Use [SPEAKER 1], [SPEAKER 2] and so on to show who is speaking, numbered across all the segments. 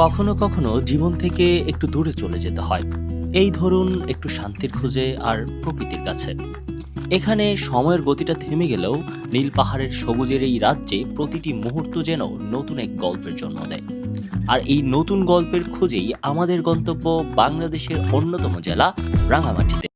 [SPEAKER 1] কখনো কখনো জীবন থেকে একটু দূরে চলে যেতে হয়। এই ধরুন একটু শান্তির খোঁজে আর প্রকৃতির কাছে। এখানে সময়ের গতিটা থেমে গেলেও নীল পাহাড়ের সবুজের এই রাজ্যে প্রতিটি মুহূর্ত যেন নতুন এক গল্পের জন্ম দেয়। আর এই নতুন গল্পের খোঁজেই আমাদের গন্তব্য বাংলাদেশের অন্যতম জেলা, রাঙামাটিতে।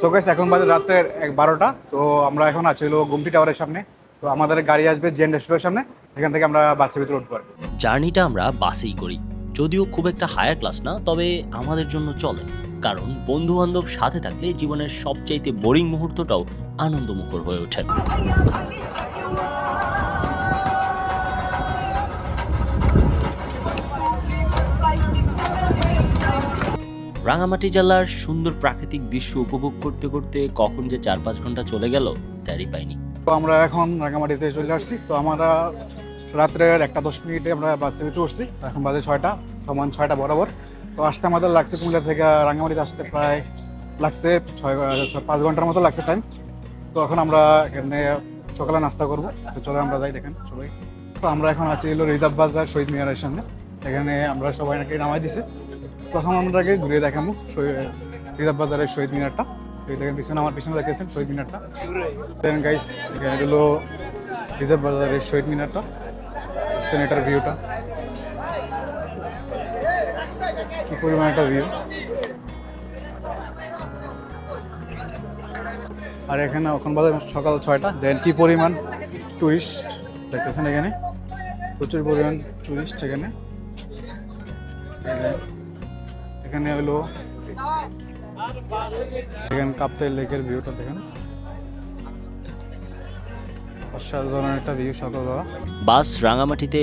[SPEAKER 2] সো এখন বাজে রাতের এক বারোটা, তো আমরা এখন আছি হলো গুমটি টাওয়ারের সামনে। তো আমাদের গাড়ি আসবে জেন রেস্টুরেন্টের সামনে, এখান থেকে আমরা বাসের ভিতরে উঠবো
[SPEAKER 1] জার্নিটা আমরা বাসেই করি। যদিও খুব একটা হায়ার ক্লাস না, তবে আমাদের জন্য চলে। কারণ বন্ধু বান্ধব সাথে থাকলে জীবনের সবচাইতে বোরিং মুহূর্তটাও আনন্দমুখর হয়ে ওঠে। রাঙামাটি জেলার সুন্দর প্রাকৃতিক দৃশ্য উপভোগ করতে করতে কখন যে চার পাঁচ ঘণ্টা চলে গেল তারই পাইনি।
[SPEAKER 2] তো আমরা এখন রাঙামাটিতে চলে আসছি। তো আমরা রাত্রের একটা দশ মিনিটে আমরা বাসে ভিতরে উঠছি। এখন বাজে ছয়টা, সমান ছয়টা বরাবর। তো আসতে আমাদের লাগছে কুমিল্লা থেকে রাঙামাটিতে আসতে প্রায় লাগছে ছয় পাঁচ ঘণ্টার মতো লাগছে টাইম তো এখন আমরা এখানে সকালে নাস্তা করব। তো চলো আমরা যাই দেখেন সবাই। তো আমরা এখন আছি হলো রিজার্ভ বাজার শহীদ মিনারের সামনে। এখানে আমরা সবাই নাকি নামাই দিছে। তখন আমরাকে ঘুরিয়ে দেখাবো রিজার্ভ বাজারের শহীদ মিনারটা। দেখেন পিছনে আমার পিছনে দেখেছেন শহীদ মিনারটা। দেন গাইস এখানে হলো রিজার্ভ বাজারের শহীদ মিনারটা, সেনেটার ভিউটা। কি পরিমাণ একটা ভিউ আর এখানে এখন বাজে সকাল ছয়টা, দেন কি পরিমাণ টুরিস্ট দেখতেছেন এখানে? প্রচুর পরিমাণ টুরিস্ট এখানে- এখানে হলো দেখেন কাপ্তাই লেকের ভিউটা দেখেন।
[SPEAKER 1] বাস রাঙামাটিতে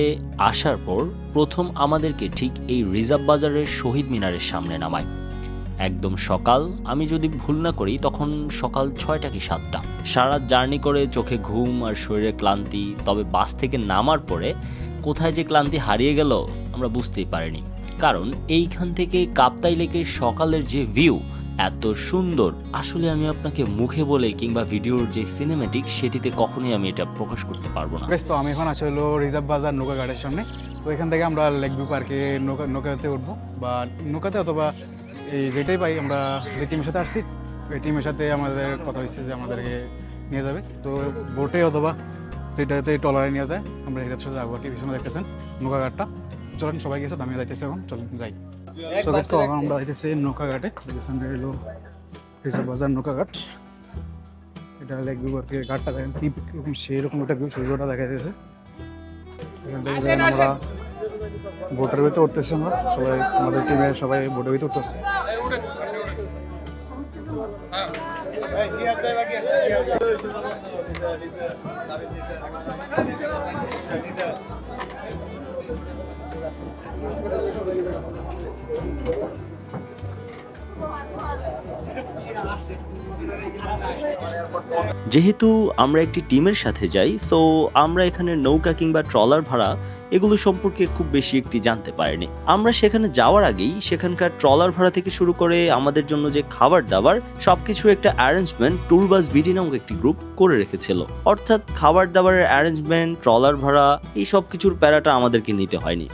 [SPEAKER 1] আসার পর প্রথম আমাদেরকে ঠিক এই রিজার্ভ বাজারের শহীদ মিনারের সামনে নামায়। একদম সকাল, আমি যদি ভুল না করি, তখন সকাল ছয়টা কি সাতটা। সারা জার্নি করে চোখে ঘুম আর শরীরে ক্লান্তি, তবে বাস থেকে নামার পরে কোথায় যে ক্লান্তি হারিয়ে গেল আমরা বুঝতেই পারিনি। কারণ এইখান থেকে কাপ্তাই লেকের সকালের যে ভিউ এত সুন্দর। আসলে আমি আপনাকে মুখে বলে কিংবা ভিডিওর যে সিনেমেটিক সেটিতে কখনোই আমি এটা প্রকাশ করতে পারব না।
[SPEAKER 2] বেশ, তো আমি এখন আছি হলো রিজার্ভ বাজার নৌকা ঘাটের সামনে। তো এখান থেকে আমরা লেক ভিউ পার্কে নৌকা, নৌকাতে উঠবো। বা নৌকাতে অথবা এই যেটাই পাই আমরা যে টিমের সাথে আসছি ওই টিমের সাথে আমাদের কথা হয়েছে যে আমাদেরকে নিয়ে যাবে। তো বোটে অথবা যেটাতে টলারে নিয়ে যায়, আমরা এটার সাথে যাব আর কি, পিছনে দেখতেছেন নৌকা ঘাটটা। চলেন, সবাই গেছে আমি যাইতেছি এখন। চলেন, যাই। তো আমরা যাইতেছি নৌকা ঘাটে। দেখতেছেন হলো রিজার্ভ বাজার নৌকা ঘাট। এটা লেক ভিউ আর কি ঘাটটা দেখেন কি রকম সেই রকম একটা ভিউ সূর্যটা দেখা যাচ্ছে এখান থেকে দেখেন আমরা বোটের ভিতরে উঠতেছি আমরা। সবাই আমাদের টিমের সবাই বোটের ভিতরে উঠতেছে।
[SPEAKER 1] যেহেতু আমরা একটি টিমের সাথে যাই সো আমরা এখানে নৌকা কিংবা ট্রলার ভাড়া এগুলো সম্পর্কে খুব বেশি একটি জানতে পারিনি। আমরা সেখানে যাওয়ার আগেই সেখানকার ট্রলার ভাড়া থেকে শুরু করে আমাদের জন্য যে খাবার দাবার সবকিছুর একটা অ্যারেঞ্জমেন্ট ট্যুরবাস বিডি নামক একটি গ্রুপ করে রেখেছিল। অর্থাৎ খাবার দাবারের অ্যারেঞ্জমেন্ট ট্রলার ভাড়া, এই সব কিছুর প্যারাটা আমাদেরকে নিতে হয়নি।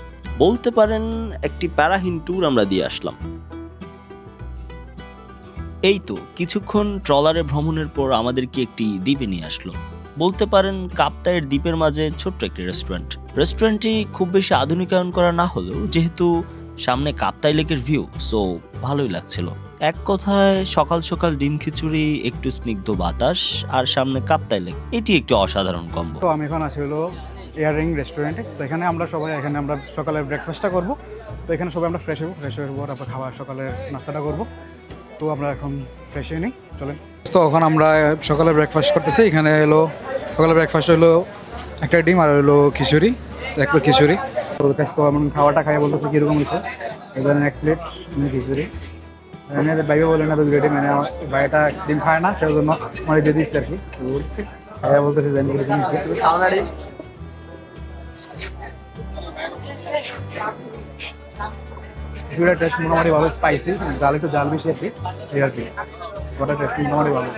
[SPEAKER 1] বলতে পারেন একটি প্যারাহীন ট্যুর আমরা দিয়ে আসলাম। এই তো, কিছুক্ষণ ট্রলারে ভ্রমণের পর আমাদেরকে একটি দ্বীপে নিয়ে আসলো। বলতে পারেন কাপ্তায়ের দ্বীপের মাঝে ছোট্ট একটি রেস্টুরেন্ট রেস্টুরেন্টটি খুব বেশি আধুনিকায়ন করা না হলেও যেহেতু সামনে কাপ্তাই লেকের ভিউ সো ভালোই লাগছিল। এক কথায় সকাল সকাল ডিম খিচুড়ি, একটু স্নিগ্ধ বাতাস আর সামনে কাপ্তাই লেক এটি একটি অসাধারণ কম্বো
[SPEAKER 2] তো আমি এখন আছি হলো এয়ারিং রেস্টুরেন্টে তো এখানে আমরা সবাই, এখানে আমরা সকালের ব্রেকফাস্টটা করব। তো এখানে সবাই আমরা ফ্রেশ হব ফ্রেশ হয়ে পর আমরা খাবার সকালের নাস্তাটা করব। তো আমরা এখন ফ্রেশ হয়ে নিই, চলেন। তো এখন আমরা সকালে ব্রেকফাস্ট করতেছি। এখানে এলো সকালে ব্রেকফাস্ট হলো একটা ডিম আর হলো খিচুড়ি, এক প্লেট খিচুড়ি। আমার খাওয়াটা খাই বলতেছে, কীরকম হয়েছে? এবার এক প্লেট খিচুড়ি। এনে বাইবে বলে না তো দুটো মানে আমার বাইটা ডিম খায় না সেই জন্য মানে দিয়ে দিচ্ছে আর কি। খাইয়া বলতেছে খিচুড়ির টেস্ট মোটামুটি ভালো স্পাইসি জাল একটু জাল বেশি আর কি এই আর কি। ওটা টেস্ট মোটামুটি ভালো।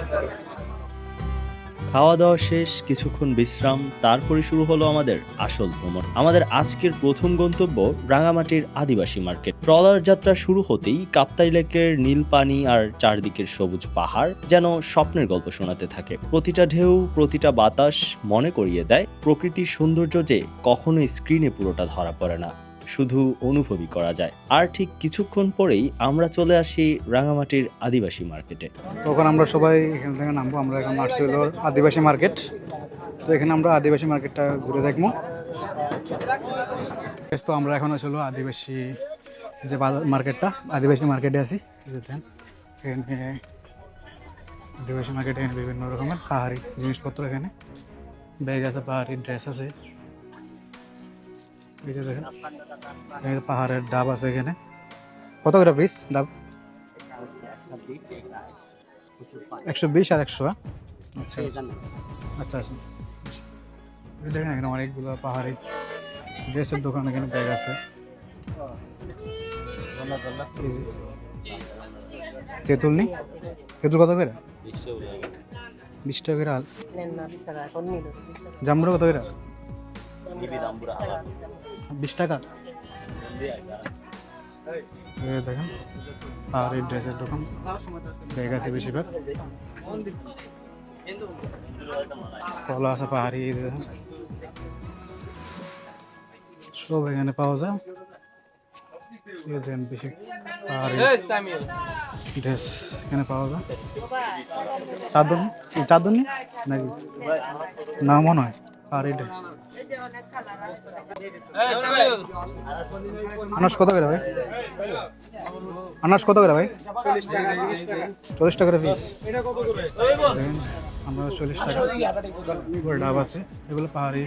[SPEAKER 1] খাওয়া দাওয়া শেষ, কিছুক্ষণ বিশ্রাম, তারপরে শুরু হলো আমাদের আসল ভ্রমণ। আমাদের আজকের প্রথম গন্তব্য রাঙামাটির আদিবাসী মার্কেট। ট্রলার যাত্রা শুরু হতেই কাপ্তাই লেকের নীল পানি আর চারদিকের সবুজ পাহাড় যেন স্বপ্নের গল্প শোনাতে থাকে। প্রতিটা ঢেউ, প্রতিটা বাতাস মনে করিয়ে দেয় প্রকৃতির সৌন্দর্য যে কখনোই স্ক্রিনে পুরোটা ধরা পড়ে না। শুধু অনুভবই করা যায়। আর ঠিক কিছুক্ষণ পরেই আমরা চলে আসি রাঙামাটির আদিবাসী মার্কেটে।
[SPEAKER 2] তখন আমরা সবাই এখান থেকে নামবো, আমরা এখন আসছি আদিবাসী মার্কেট। তো এখানে আমরা আদিবাসী মার্কেটটা ঘুরে দেখব। তো আমরা এখন আসলে আদিবাসী যে মার্কেটটা, আদিবাসী মার্কেটে আছি। এখানে আদিবাসী মার্কেটে এখানে বিভিন্ন রকমের পাহাড়ি জিনিসপত্র এখানে। ব্যাগ আছে, পাহাড়ি ড্রেস আছে। এই যে দেখেন পাহাড়ের ডাব আছে এখানে। কত করে পিস ডাব? একশো বিশ আর একশো হ্যাঁ? আচ্ছা আচ্ছা। আচ্ছা আচ্ছা। দেখেন এখানে অনেকগুলো পাহাড়ি ড্রেসের দোকান এখানে ব্যাগ আছে তেঁতুল নি তেঁতুল কত করে? বিশ টাকা করে আল কত করে? বিশ টাকা এই দেখেন পাহাড়ি ড্রেসের দোকান। ব্যাগ আছে বেশিরভাগ। কলা আছে পাহাড়ি দেখেন। সব এখানে পাওয়া যায়। এই দেখেন বেশি পাহাড়ি ড্রেস এখানে পাওয়া যায়। চাদর এই চাদর নাকি? না মনে হয়। পাহাড়ি ড্রেস আনাস কত করে ভাই? আনাস কত করে ভাই? চল্লিশ টাকা করে পিস আমরা চল্লিশ টাকা এগুলো ডাব আছে। এগুলো পাহাড়ি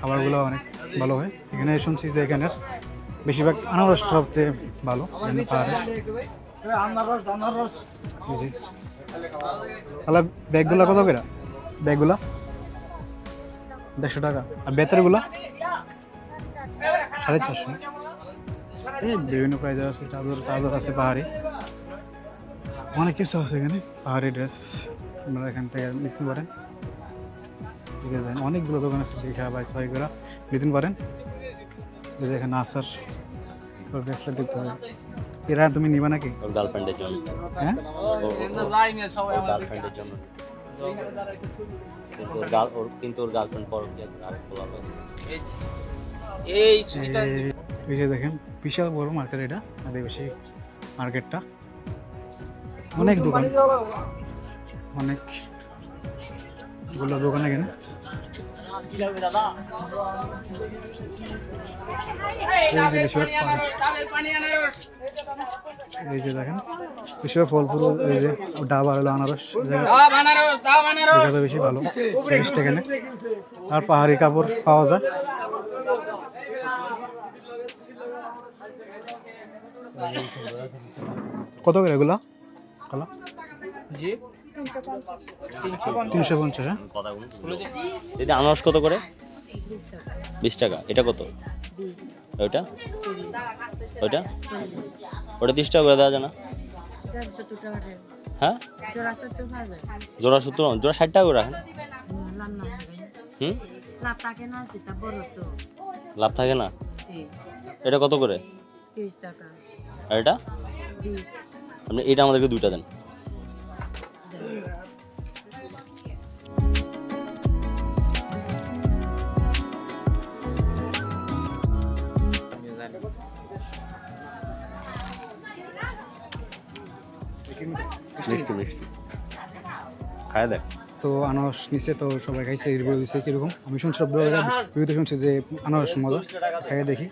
[SPEAKER 2] খাবারগুলো অনেক ভালো হয়। এখানে শুনছি যে এখানের বেশিরভাগ আনারস সবচেয়ে ভালো এখানে পাহাড়ে। এই। তাহলে ব্যাগগুলো কত করে? ব্যাগগুলো? দেড়শো টাকা আর বেতারগুলো সাড়ে চারশো এই বিভিন্ন প্রাইজ আছে চাদর চাদর আছে পাহাড়ি অনেক কিছু আছে এখানে পাহাড়ি ড্রেস আপনারা এখান থেকে নিতে পারেন অনেকগুলো দোকান আছে দেখা বা ছয়গুলো নিতে পারেন এই যে এখানে আসার ব্রেসলেট দেখতে হবে এরা তুমি নিবা নাকি
[SPEAKER 3] ওর গার্লফ্রেন্ডের জন্য
[SPEAKER 2] হ্যাঁ
[SPEAKER 3] গার্লফ্রেন্ডের জন্য কিন্তু ওর গার্ল ওর কিন্তু ওর গার্লফ্রেন্ড পর কি আর বলা হবে
[SPEAKER 4] এই
[SPEAKER 2] এই- এই যে দেখেন বিশাল বড় মার্কেট এটা আদিবাসী মার্কেটটা অনেক দোকান। অনেকগুলো দোকান এখানে। এই যে দেখেন বেশিরভাগ ফল ফুল এই যে ডাব আর হলো আনারস বেশি ভালো টেস্ট এখানে। আর পাহাড়ি কাপড় পাওয়া যায়। কত করে এগুলো? কলা?
[SPEAKER 4] জি।
[SPEAKER 2] তিনশো পঞ্চাশ হ্যাঁ?
[SPEAKER 3] দিদি আনারস কত করে? বিশ টাকা। এটা কত? ওইটা? ওইটা? ওটা তিরিশ টাকা করে দেওয়া যায় না?
[SPEAKER 5] টাকা দেন
[SPEAKER 3] হ্যাঁ?
[SPEAKER 5] জোড়া সত্তর
[SPEAKER 3] জোড়া ষাট টাকা করে রাখেন। হুম?
[SPEAKER 5] লাভ থাকে না? আছে বড় তো
[SPEAKER 3] লাভ থাকে না
[SPEAKER 5] জি
[SPEAKER 3] এটা কত করে?
[SPEAKER 5] তিরিশ টাকা।
[SPEAKER 3] আর এটা? আপনি এটা আমাদেরকে দুইটা দেন। মিষ্টি মিষ্টি। খায় দেখ।
[SPEAKER 2] তো আনারস নিচে তো সবাই খাইছে রিভিউ দিছে, কীরকম? আমি শুনছি সব রিভিউতে শুনছি যে আনারস মজা। খাইয়ে দেখি।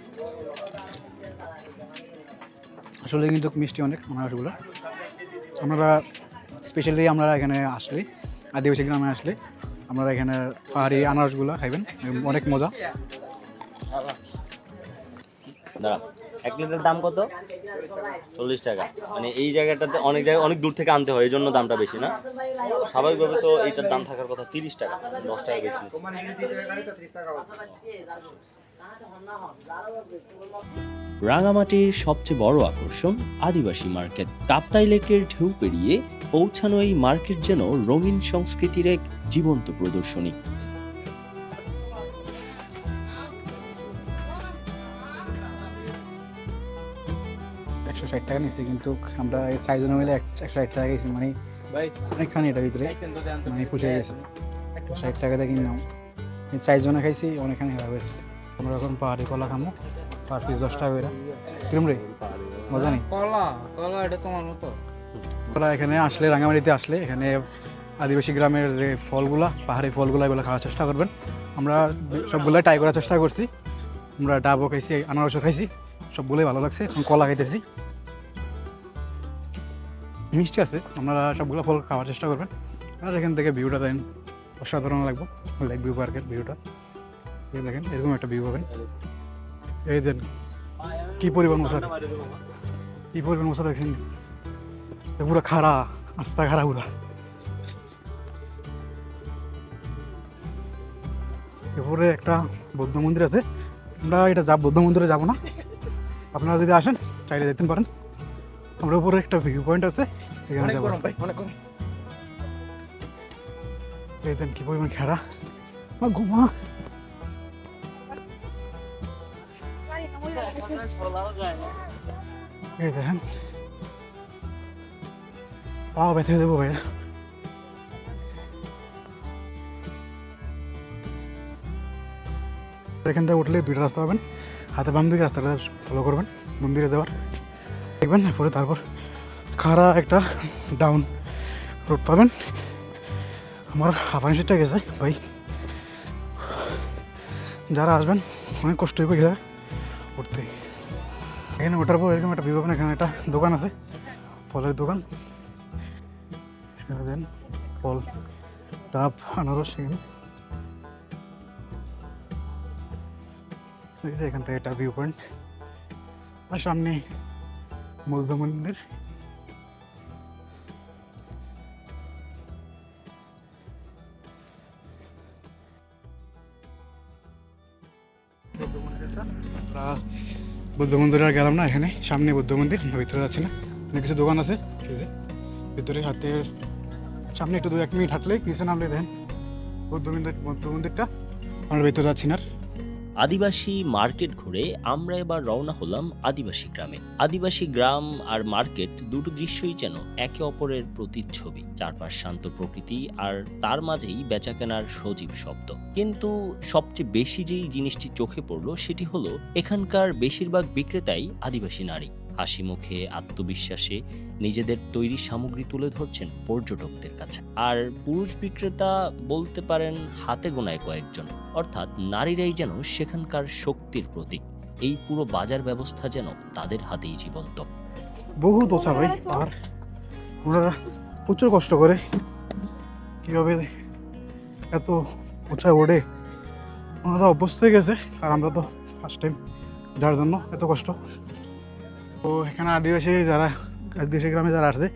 [SPEAKER 2] আসলে কিন্তু মিষ্টি অনেক, আনারসগুলো। আমরা স্পেশালি আমরা এখানে আসলে আদিবাসী গ্রামে আসলে আপনারা এখানে পাহাড়ি আনারসগুলো খাইবেন অনেক মজা।
[SPEAKER 3] এক লিটার দাম কত? চল্লিশ টাকা। মানে এই জায়গাটাতে অনেক জায়গায় অনেক দূর থেকে আনতে হয় এই জন্য দামটা বেশি না। স্বাভাবিকভাবে তো এইটার দাম থাকার কথা তিরিশ টাকা দশ টাকা বেশি। রাঙামাটির সবচেয়ে বড় আকর্ষণ আদিবাসী মার্কেট কাপ্তাই লেকের ঢেউ পেরিয়ে পৌঁছানো এই মার্কেট যেন রঙিন সংস্কৃতির এক জীবন্ত প্রদর্শনী।
[SPEAKER 2] একশো ষাট টাকা নিচ্ছি কিন্তু আমরা এই চারজনে মিলে এক- একশো ষাট টাকা গেছি মানে অনেকখানি এটার ভিতরে। মানে পুষে গেছে। একশো ষাট টাকা দিয়ে কিনলাম। এই চারজনে খাইছি অনেকখানি খারাপ হয়েছে আমরা এখন পাহাড়ি কলা খামো পার পিস দশ টাকা করে। কিরম রে? মজা নেই?
[SPEAKER 4] কলা কলা এটা তোমার মতো।
[SPEAKER 2] আমরা এখানে আসলে, রাঙামাটিতে আসলে এখানে আদিবাসী গ্রামের যে ফলগুলা, পাহাড়ি ফলগুলা, এগুলো খাওয়ার চেষ্টা করবেন। আমরা সবগুলাই ট্রাই করার চেষ্টা করছি। আমরা ডাবও খাইছি, আনারসও খাইছি, সবগুলোই ভালো লাগছে, এখন কলা খাইতেছি। মিষ্টি আছে, আপনারা সবগুলো ফল খাওয়ার চেষ্টা করবেন। আর এখান থেকে ভিউটা দেন, অসাধারণ লাগবে লেক ভিউ পার্কের ভিউটা দেখেন, এরকম একটা ভিউ পাবেন। এই দেন, কি পরিমাণ মশা? কি পরিমাণ মশা দেখছেন? পুরো খাড়া আস্তা খাড়া পুরা এরপরে একটা বৌদ্ধ মন্দির আছে। আমরা এটা যাব বৌদ্ধ মন্দিরে যাব না। আপনারা যদি আসেন চাইলে যেতে পারেন। আমরা উপরে একটা ভিউ পয়েন্ট আছে এখানে যাব। এই দেন কি পরিমাণ খেরা। মা ঘুমা এই দেখেন পা ব্যথা হয়ে যাব ভাইয়া এখান থেকে উঠলে দুইটা রাস্তা পাবেন। হাতে বাম দিকে রাস্তাটা ফলো করবেন, মন্দিরে যাওয়ার। দেখবেন পরে তারপর খাড়া একটা ডাউন রোড পাবেন। আমার হাফানি সিটটা গেছে, ভাই। যারা আসবেন, অনেক কষ্ট হয়ে গেছে উঠতে। এখানে ওঠার পর এরকম একটা বিভাগ এখানে একটা দোকান আছে, ফলের দোকান। ডাব আনারস এখানে। এখান থেকে একটা ভিউ পয়েন্ট আর সামনে বৌদ্ধ মন্দির। বৌদ্ধ মন্দিরে আর গেলাম না এখানে। সামনে বুদ্ধ মন্দির, ভিতরে যাচ্ছি না। কিছু দোকান আছে। যে, ভিতরে হাতের সামনে একটু দু এক মিনিট হাঁটলে নিচে নামলে দেখেন বৌদ্ধ মন্দির বৌদ্ধ মন্দিরটা আমরা ভেতরে যাচ্ছি না।
[SPEAKER 1] আদিবাসী মার্কেট ঘুরে আমরা এবার রওনা হলাম আদিবাসী গ্রামে। আদিবাসী গ্রাম আর মার্কেট দুটো দৃশ্যই যেন একে অপরের প্রতিচ্ছবি। চারপাশ শান্ত প্রকৃতি আর তার মাঝেই বেচাকেনার সজীব শব্দ। কিন্তু সবচেয়ে বেশি যেই জিনিসটি চোখে পড়ল সেটি হলো, এখানকার বেশিরভাগ বিক্রেতাই আদিবাসী নারী। হাসি মুখে, আত্মবিশ্বাসে নিজেদের তৈরি সামগ্রী তুলে ধরছেন পর্যটকদের কাছে। আর পুরুষ বিক্রেতা বলতে পারেন হাতে গোনায় কয়েকজন। অর্থাৎ নারীরাই যেন সেখানকার শক্তির প্রতীক। এই পুরো বাজার ব্যবস্থা যেন তাদের হাতেই জীবন্ত।
[SPEAKER 2] বহু ওছা ভাই, আর ওনারা প্রচুর কষ্ট করে। কীভাবে এত উঁচায় ওঠে ওনারা অভ্যস্ত হয়ে গেছে, আর আমরা তো ফার্স্ট টাইম যার জন্য এত কষ্ট। তো এখানে আদিবাসী যারা আদিবাসী গ্রামে যারা আসছে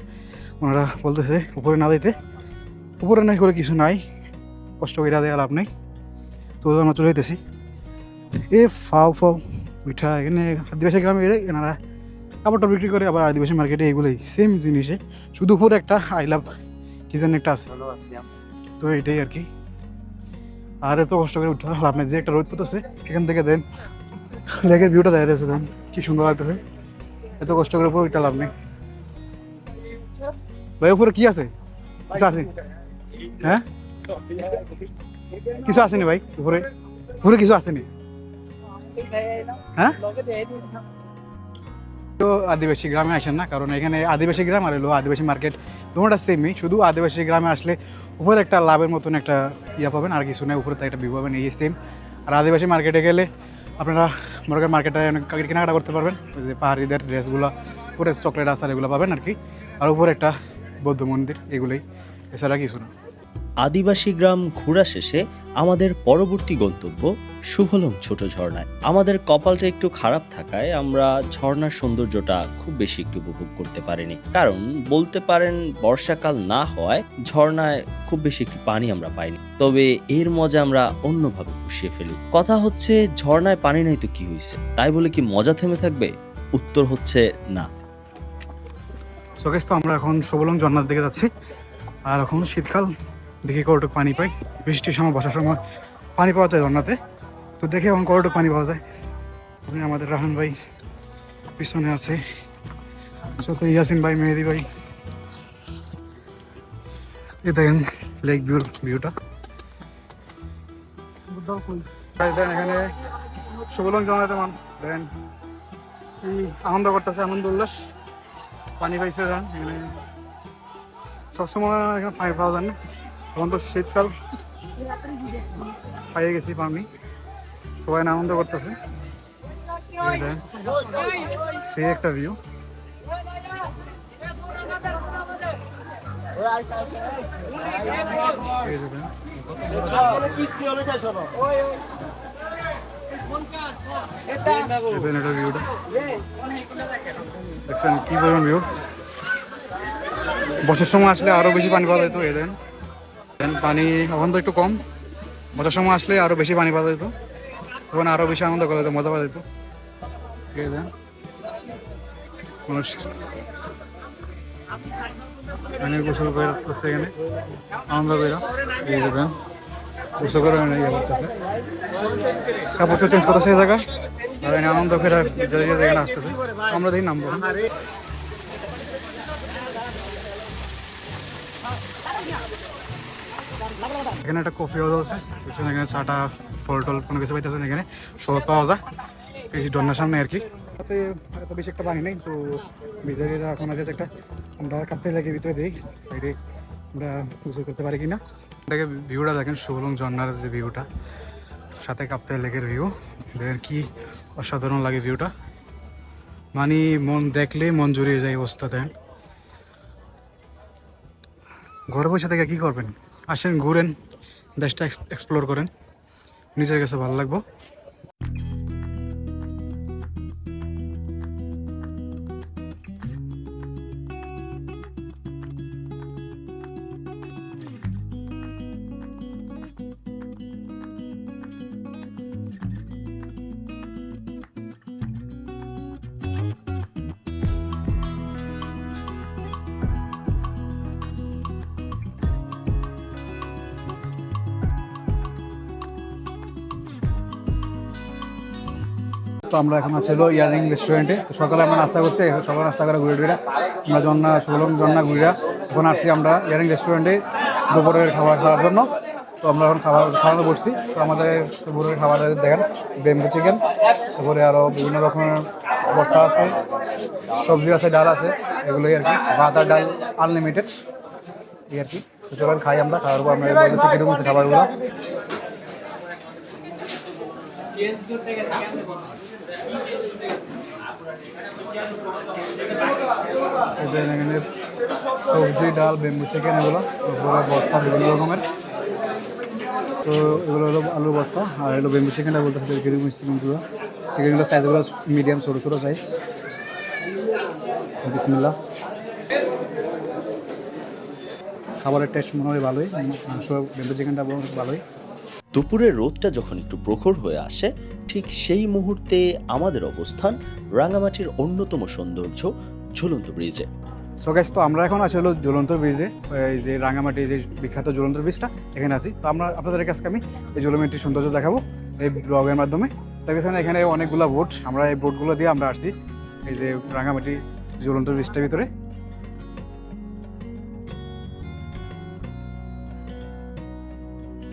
[SPEAKER 2] ওনারা বলতেছে উপরে না দিতে উপরে নাই করে কিছু নাই কষ্ট করে দেওয়া লাভ নেই। তো আমরা চলে যেতেছি এ ফাও ফাও মিঠা এখানে আদিবাসী গ্রামে এলে এনারা কাপড়টা বিক্রি করে আবার আদিবাসী মার্কেটে এগুলোই সেম জিনিসে শুধু উপরে একটা আই লাভ কিচেন একটা আছে। তো এটাই আর কি। আর এত কষ্ট করে উঠতে লাভ নেই যে একটা রোদ পড়তেছে এখান থেকে দেন লেকের ভিউটা দেখা যাচ্ছে দেন কি সুন্দর লাগতেছে। এত কষ্ট করে উপরে উঠতে লাভ নেই ভাই উপরে কি আছে? কিছু আছে? হ্যাঁ? কিছু আসেনি ভাই উপরে। উপরে কিছু আসেনি। হ্যাঁ? তো আদিবাসী গ্রামে আসেন না কারণ এখানে আদিবাসী গ্রাম আর হলো আদিবাসী মার্কেট দুটোটা সেমই শুধু আদিবাসী গ্রামে আসলে উপরে একটা লাভের মতন একটা ইয়া পাবেন আর কিছু নেই উপরে তো একটা ভিউ পাবেন এই সেম আর আদিবাসী মার্কেটে গেলে আপনারা মোরগের মার্কেটে অনেক কেনাকাটা করতে পারবেন। ওই যে পাহাড়িদের ড্রেসগুলো পুরো চকলেট আসার এগুলো পাবেন আর কি। আর উপরে একটা বৌদ্ধ মন্দির, এগুলোই। এছাড়া কিছু না।
[SPEAKER 3] আদিবাসী গ্রাম ঘোরা শেষে আমাদের পরবর্তী গন্তব্য
[SPEAKER 1] শুভলং ছোট ঝর্ণায়। আমাদের কপালটা একটু খারাপ থাকায় আমরা ঝর্ণার সৌন্দর্যটা খুব বেশি একটু উপভোগ করতে পারিনি। কারণ বলতে পারেন বর্ষাকাল না হওয়ায় ঝর্ণায় খুব বেশি একটু পানি আমরা পাইনি। তবে এর মজা আমরা অন্যভাবে পুষিয়ে ফেলি। কথা হচ্ছে ঝর্ণায় পানি নাই তো কি হয়েছে তাই বলে কি মজা থেমে থাকবে? উত্তর হচ্ছে না।
[SPEAKER 2] তো আমরা এখন সবলং ঝর্নার দিকে যাচ্ছি। আর এখন শীতকাল। দেখি কতটুকু পানি পাই। বৃষ্টির সময় বসার সময় পানি পাওয়া যায় ঝর্নাতে তো দেখে এখন কতটুকু পানি পাওয়া যায়। আপনি আমাদের রাহান ভাই পিছনে আছে। সাথে ইয়াসিন ভাই, মেহেদি ভাই। এই দেখেন লেক ভিউর ভিউটা এখানে সুবলং ঝর্নাতে মান। দেখেন আনন্দ করতেছে, আনন্দ, উল্লাস। পানি পাইছে যান এখানে। সবসময় এখানে পানি পাওয়া যায় না। এখন তো শীতকাল। পাইয়ে গেছি পানি সবাই আনন্দ করতেছে। সে একটা ভিউ দেখছেন কি পরিমাণ ভিউ বছর সময় আসলে আরও বেশি পানি পাওয়া যেত এই দেন দেন পানি এখন তো একটু কম। মজার সময় আসলে আরও বেশি পানি পাওয়া যেত। তখন আরও বেশি আনন্দ করা যেত, মজা পাওয়া যেত। ঠিক আছে। গোসল আনন্দ করে। করে ইয়ে চেঞ্জ জায়গায়। আর আনন্দ করে আসতেছে। আমরা দেখি নামবো। এখানে একটা কফি হাউস আছে দেখছেন এখানে চাটা ফল টল কোনো কিছু পাইতেছেন এখানে। সব পাওয়া যায় এই ডন্নার সামনে আর কি। তাতে এত বেশি একটা পানি নেই তো ভিতরে এখন আছে একটা আমরা কাঁপতে লাগে ভিতরে দেখি সাইডে আমরা গোসল করতে পারি কিনা। এটাকে ভিউটা দেখেন সুবলং ঝর্নার যে ভিউটা সাথে কাঁপতে লেকের ভিউ দেখেন কি অসাধারণ লাগে ভিউটা মানে মন দেখলে মন জুড়িয়ে যায় অবস্থা দেখেন। ঘরে বসে থেকে কি করবেন? আসেন ঘুরেন দেশটা এক্সপ্লোর করেন। নিজের কাছে ভালো লাগবো। আমরা এখন আছি ইয়ারিং রেস্টুরেন্টে তো সকালে আমরা নাস্তা করছি সকালে নাস্তা করে ঘুরে ঘুরে আমরা জন্না সুলম জন্না ঘুরা এখন আসছি আমরা ইয়ারিং রেস্টুরেন্টে দুপুরের খাবার খাওয়ার জন্য। তো আমরা এখন খাবার খাওয়ানো বসছি। তো আমাদের দুপুরের খাবার দেখেন, বেম্বু চিকেন, তারপরে আরও বিভিন্ন রকমের ভর্তা আছে, সবজি আছে, ডাল আছে, এগুলোই আর কি। ভাত আর ডাল আনলিমিটেড এই আর কি। চলেন খাই আমরা, খাওয়ার পর আমরা কীরকম খাবারগুলো এই যে এখানে সবজি, ডাল, বেম্বু চিকেন এগুলো তারপরে ভর্তা বিভিন্ন রকমের। তো এগুলো হলো আলু ভর্তা আর এগুলো বেম্বু চিকেনটা বলতে কীরকম চিকেনগুলো চিকেনগুলো সাইজগুলো মিডিয়াম ছোটো ছোটো সাইজ বিসমিল্লা খাবারের টেস্ট মনে হয় ভালোই, মাংস, বেম্বু চিকেনটা ভালোই।
[SPEAKER 1] দুপুরের রোদটা যখন একটু প্রখর হয়ে আসে, ঠিক সেই মুহূর্তে আমাদের অবস্থান রাঙামাটির অন্যতম সৌন্দর্য, ঝুলন্ত ব্রিজে
[SPEAKER 2] সো তো আমরা এখন আছি হলো জ্বলন্ত ব্রিজে এই যে রাঙামাটি যে বিখ্যাত জ্বলন্ত ব্রিজটা এখানে আছি। তো আমরা আপনাদের কাছে আমি এই জ্বলমেন্টির সৌন্দর্য দেখাবো এই ব্লগের মাধ্যমে। দেখেছেন, এখানে অনেকগুলো বোট আমরা এই বোটগুলো দিয়ে আমরা আসছি, এই যে রাঙামাটি জ্বলন্ত ব্রিজটার ভিতরে।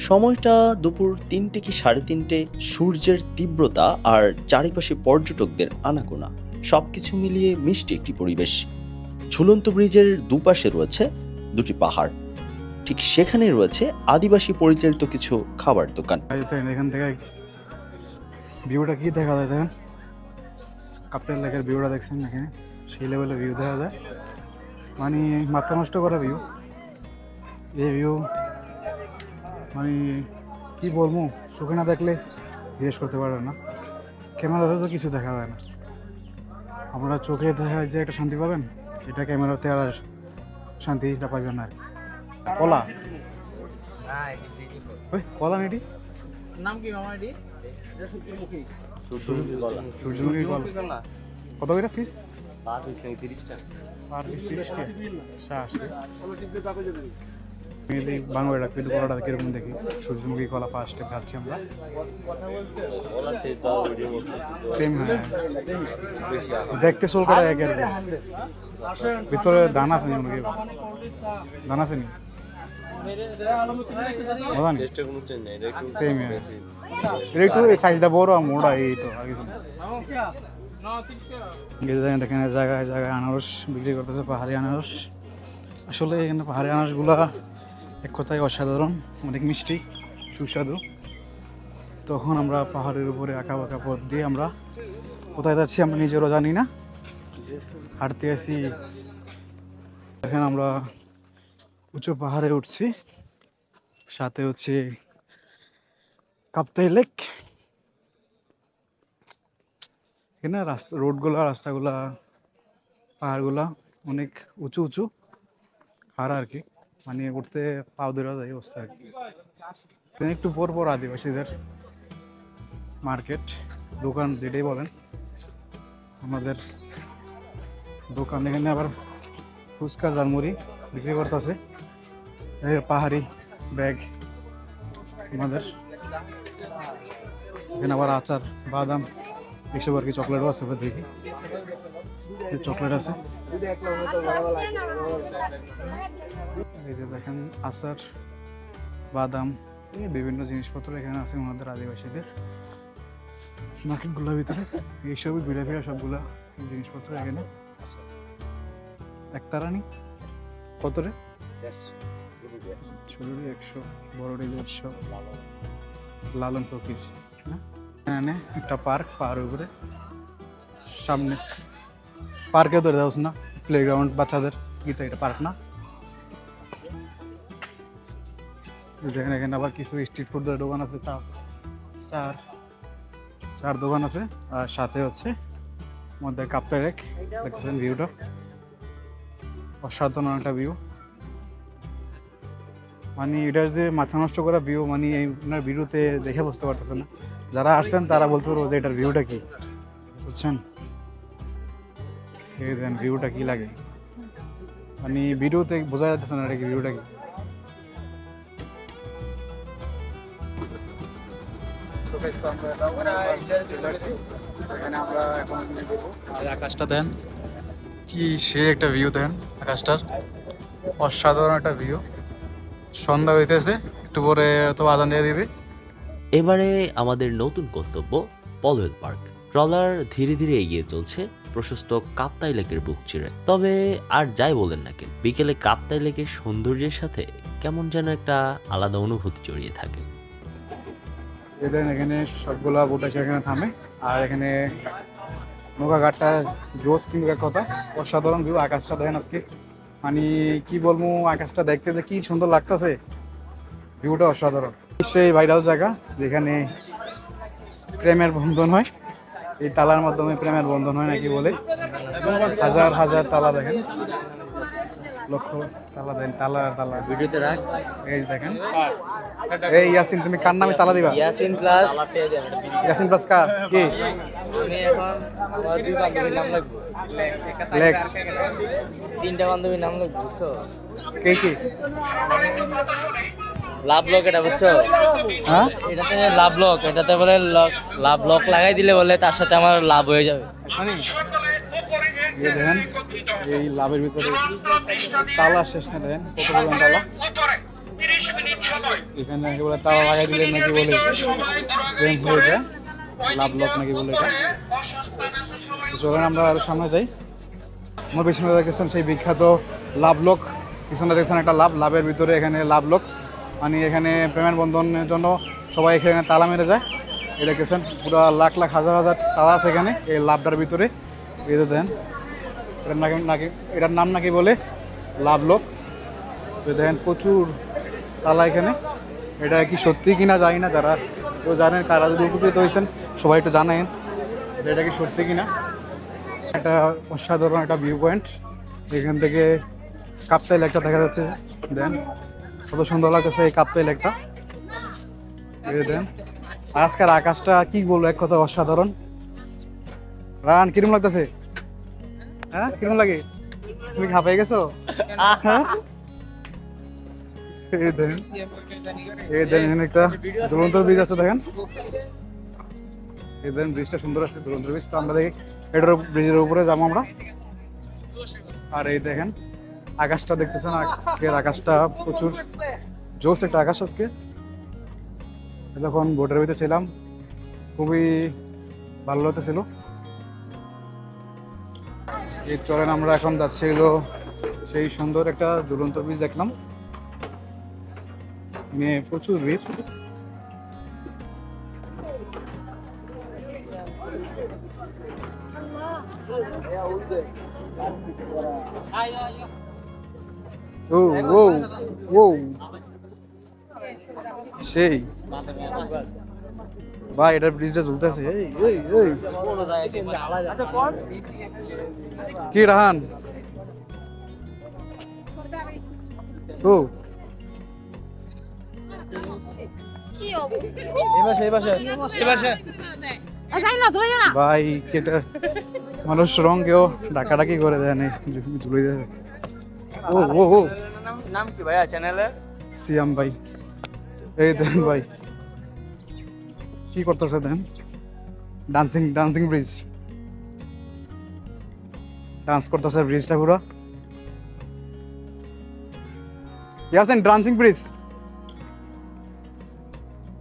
[SPEAKER 1] সময়টা দুপুর তিনটে কি সাড়ে তিনটে, সূর্যের তীব্রতা আর চারিপাশে পর্যটকদের আনাগোনা, সবকিছু মিলিয়ে মিষ্টি একটি পরিবেশ। ঝুলন্ত ব্রিজের দুপাশে রয়েছে দুটি পাহাড়। ঠিক সেখানে রয়েছে আদিবাসী পরিচালিত কিছু খাবার দোকান।
[SPEAKER 2] এখান থেকে ভিউটা কি দেখা যায় দেখেন? ভিউটা দেখছেন এখানে, সেই লেভেলের ভিউ দেখা যায়। মানে মাথা নষ্ট করা ভিউ এই ভিউ মানে কি বলব চোখে না দেখলে জিজ্ঞেস করতে পারবেন না। ক্যামেরাতে তো কিছু দেখা যায় না। আপনারা চোখে দেখা যে একটা শান্তি পাবেন এটা ক্যামেরাতে আর শান্তিটা পাইবেন না আর কি। কলা? ওই কলা নেটি?
[SPEAKER 4] নাম কি মামা এটি?
[SPEAKER 2] সূর্যমুখী। কলা।
[SPEAKER 4] কলা।
[SPEAKER 2] কত করে পিস পার পিস তিরিশ টাকা আচ্ছা, আসছে। এই বাংলাটা কিন্তু কলাটা কীরকম দেখি। সূর্যমুখী কলা ফার্স্টে খাচ্ছি আমরা। সেম হ্যাঁ। দেখতে সোল করা এক ভিতরে দানা আছে মুরগি দানা আছে নি? দেখেন জায়গায় জায়গায় আনারস বিক্রি করতেছে পাহাড়ি আনারস। আসলে এখানে পাহাড়ি আনারসগুলা এক কথায় অসাধারণ, অনেক মিষ্টি, সুস্বাদু। তখন আমরা পাহাড়ের উপরে আঁকা বাঁকা পথ দিয়ে আমরা কোথায় যাচ্ছি আমরা নিজেরও জানি না। হাঁটতে আসি। দেখেন আমরা উঁচু পাহাড়ে উঠছি। সাথে হচ্ছে কাপ্তাই লেক। এখানে রাস্তা, রোডগুলা, রাস্তাগুলা, পাহাড়গুলা অনেক উঁচু উঁচু। খাড়া আর কি। মানে উঠতে পাও ধরা যায় অবস্থা আর কি। একটু পর পর আদিবাসীদের মার্কেট, দোকান যেটাই বলেন, আমাদের দোকান। এখানে আবার ফুচকা, জালমুড়ি বিক্রি করতেছে। পাহাড়ি ব্যাগ আমাদের। এখানে আবার আচার, বাদাম এইসব আর কি চকলেটও আছে এবার দেখি চকলেট আছে। এই যে দেখেন আচার, বাদাম, এই বিভিন্ন জিনিসপত্র এখানে আছে ওনাদের আদিবাসীদের। মার্কেটগুলোর ভিতরে এইসবই ঘুরে ফিরে সবগুলা জিনিসপত্র এখানে। একতারানি কত রে? ছোটরি একশো বড়রি দেড়শো। লালন ফকির না এখানে একটা পার্ক, পাহাড়ের উপরে। সামনে। পার্কে ধরে দেওয়া না। প্লেগ্রাউন্ড বাচ্চাদের। গীতা, এটা পার্ক না? দেখেন, এখানে আবার কিছু স্ট্রিট ফুডের দোকান আছে চা চার চার দোকান আছে, আর সাথে হচ্ছে মধ্যে কাপ্তাই রেক, দেখতেছেন ভিউটা অসাধারণ একটা ভিউ মানে এটার যে মাথা নষ্ট করা ভিউ মানে আপনার ভিডিওতে দেখে বুঝতে পারতেছেন না। যারা আসছেন, তারা বলতে পারব যে এটার ভিউটা কি, বুঝছেন? এই দেন ভিউটা কি লাগে। মানে ভিডিওতে বোঝা যাচ্ছে না এটা কি ভিউটা কি। আর আকাশটা দেন। কি সে একটা ভিউ দেন আকাশটার। অসাধারণ একটা ভিউ সন্ধ্যা হইতেছে একটু পরে তো আদান দিয়ে দিবে।
[SPEAKER 3] এবারে আমাদের নতুন গন্তব্য পলওয়েল পার্ক। ট্রলার ধীরে ধীরে এগিয়ে চলছে প্রশস্ত কাপ্তাই লেকের বুক চিরে। তবে আর যাই বলেন না কেন বিকেলে কাপ্তাই লেকের সৌন্দর্যের সাথে কেমন যেন একটা আলাদা অনুভূতি জড়িয়ে থাকে।
[SPEAKER 2] এদের এখানে সবগুলা বোট আছে, এখানে থামে। আর এখানে নৌকা ঘাটটা জোস কিন্তু এক কথা, অসাধারণ ভিউ আকাশটা দেখেন আজকে। মানে কি বলব, আকাশটা দেখতে যে কি সুন্দর লাগতেছে। ভিউটা অসাধারণ। সেই ভাইরাল জায়গা যেখানে প্রেমের বন্ধন হয়, এই তালার মাধ্যমে প্রেমের বন্ধন হয় নাকি বলে। হাজার হাজার তালা দেখেন। লক্ষ তালা দেন তালা তালা।
[SPEAKER 4] ভিডিওতে রাখ।
[SPEAKER 2] এই দেখেন। এই ইয়াসিন তুমি কার নামে তালা দিবা?
[SPEAKER 4] ইয়াসিন প্লাস
[SPEAKER 2] ইয়াসিন প্লাস কার? কি?
[SPEAKER 4] আমি এখন আমার দুই বান্ধবীর নাম লাগবো
[SPEAKER 2] লেখ।
[SPEAKER 4] তিনটা বান্ধবীর নাম লাগবো বুঝছ?
[SPEAKER 2] কে কি?
[SPEAKER 4] লাভ লক এটা বুঝছ?
[SPEAKER 2] হ্যাঁ?
[SPEAKER 4] এটাতে লাভ লক এটাতে বলে লক লাভ লক লাগাই দিলে বলে তার সাথে আমার লাভ হয়ে যাবে।
[SPEAKER 2] যে দেখেন, এই লাভের ভিতরে তালা শেষ না, দেখেন, কত পরিমাণ তালা? এখানে একেবারে তালা লাগাই দিলে নাকি বলে প্রেম হয়ে যায়, লাভ লক নাকি বলে এটা। চলেন আমরা আরও সামনে যাই। আমার পিছনে দেখেছেন, সেই বিখ্যাত লাভ লক। পিছনে দেখছেন একটা লাভ, লাভের ভিতরে এখানে লাভ লক। মানে এখানে প্রেমের বন্ধনের জন্য সবাই এখানে তালা মেরে যায়। এটা দেখেছেন, পুরো লাখ লাখ হাজার হাজার তালা আছে এখানে, এই লাভটার ভিতরে। যে দেন এটার নাকি নাকি এটার নাম নাকি বলে? লাভ লোক। তো দেখেন প্রচুর তালা এখানে। এটা কি সত্যি কিনা জানি না যারা তো জানেন কারা যদি উপকৃত হয়েছেন, সবাই একটু জানেন যে এটা কি সত্যি কিনা। একটা অসাধারণ একটা ভিউ পয়েন্ট এখান থেকে কাপ্তাই লেকটা দেখা যাচ্ছে। দেন, কত সুন্দর লাগতেছে এই কাপ্তাই লেকটা দেন, আজকের আকাশটা কি বলব, এক কথা অসাধারণ। রান, কিরম লাগতেছে? হ্যাঁ কিরম লাগে? তুমি খাপাই গেছো? হ্যাঁ? এই দেখেন এই দেখেন একটা ব্রিজ আছে, দেখেন। ব্রিজটা সুন্দর আছে আমরা এটার ব্রিজের উপরে যাব আমরা। আর এই দেখেন, আকাশটা দেখতেছেন আকাশটা প্রচুর জোস একটা আকাশ আজকে। যখন বোটের ভিতরে ছিলাম, খুবই ভালো লাগতেছিল। এই চলেন আমরা এখন যাচ্ছি হলো সেই সুন্দর একটা ঝুলন্ত ব্রিজ দেখলাম। মেয়ে প্রচুর ভিড়। ও। সেই। ভাই এটার ব্রিজটা ঝুলতেছে। কি রাহান? ও ভাই কেটা মানুষ রঙেও ডাকাডাকি করে দেয় না দেয় ও ও ও।
[SPEAKER 4] নাম কি ভাইয়া চ্যানেলের
[SPEAKER 2] সিয়াম ভাই। এই দেন ভাই। কি করতেছে দেন? ডান্সিং ডান্সিং ব্রিজ ডান্স করতেছে ব্রিজটা পুরো। ইয়াসেন ডান্সিং ব্রিজ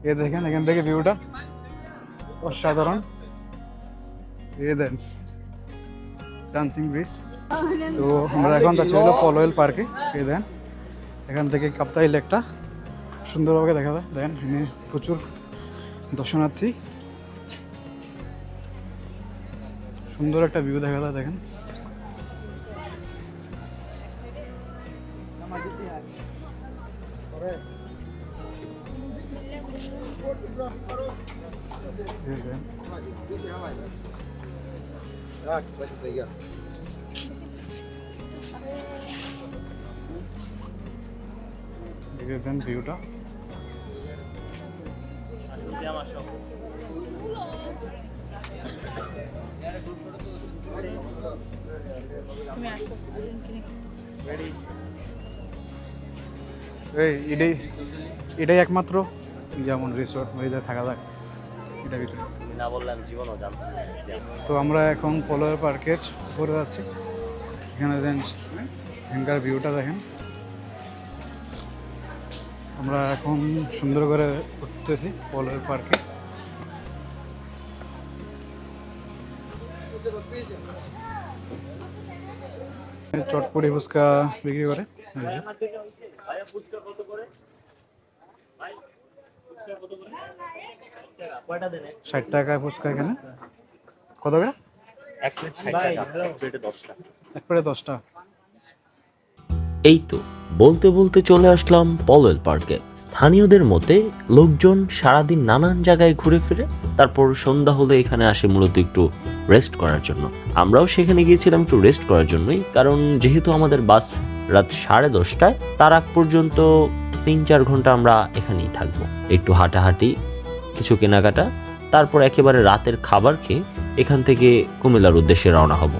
[SPEAKER 2] এ দেখেন, এখান থেকে ভিউটা অসাধারণ। এ দেন ডান্সিং ব্রিজ তো আমরা এখন যাচ্ছি হলো পলয়েল পার্কে এ দেন, এখান থেকে কাপ্তাই লেকটা সুন্দরভাবে দেখা যায়। দেন প্রচুর দর্শনার্থী সুন্দর একটা ভিউ দেখা যায় দেখেন দেখেন। এই এই এটাই এটাই একমাত্র যেমন রিসোর্ট মেয়েদের থাকা যায় এটার ভিতরে।
[SPEAKER 3] না বললাম জীবনও জানতাম
[SPEAKER 2] তো আমরা এখন পলোয়ার পার্কের উপরে যাচ্ছি। এখানে দেন এখানকার ভিউটা দেখেন। আমরা এখন সুন্দর করে উঠতেছি পলোয়ার পার্কে। চটপটি ফুচকা বিক্রি করে ষাট টাকায় ফুচকা এখানে। কত করে?
[SPEAKER 3] এক প্লেট ষাট টাকা এক প্লেটে দশটা।
[SPEAKER 2] এক প্লেটে দশটা।
[SPEAKER 1] এই তো বলতে বলতে চলে আসলাম পলওয়েল পার্কে। স্থানীয়দের মতে, লোকজন সারাদিন নানান জায়গায় ঘুরে ফিরে, তারপর সন্ধ্যা হলে এখানে আসে মূলত একটু রেস্ট করার জন্য। আমরাও সেখানে গিয়েছিলাম একটু রেস্ট করার জন্যই, কারণ যেহেতু আমাদের বাস রাত সাড়ে দশটায়, তার আগ পর্যন্ত তিন চার ঘণ্টা আমরা এখানেই থাকব। একটু হাঁটাহাঁটি, কিছু কেনাকাটা, তারপর একেবারে রাতের খাবার খেয়ে এখান থেকে কুমিল্লার উদ্দেশ্যে রওনা হব।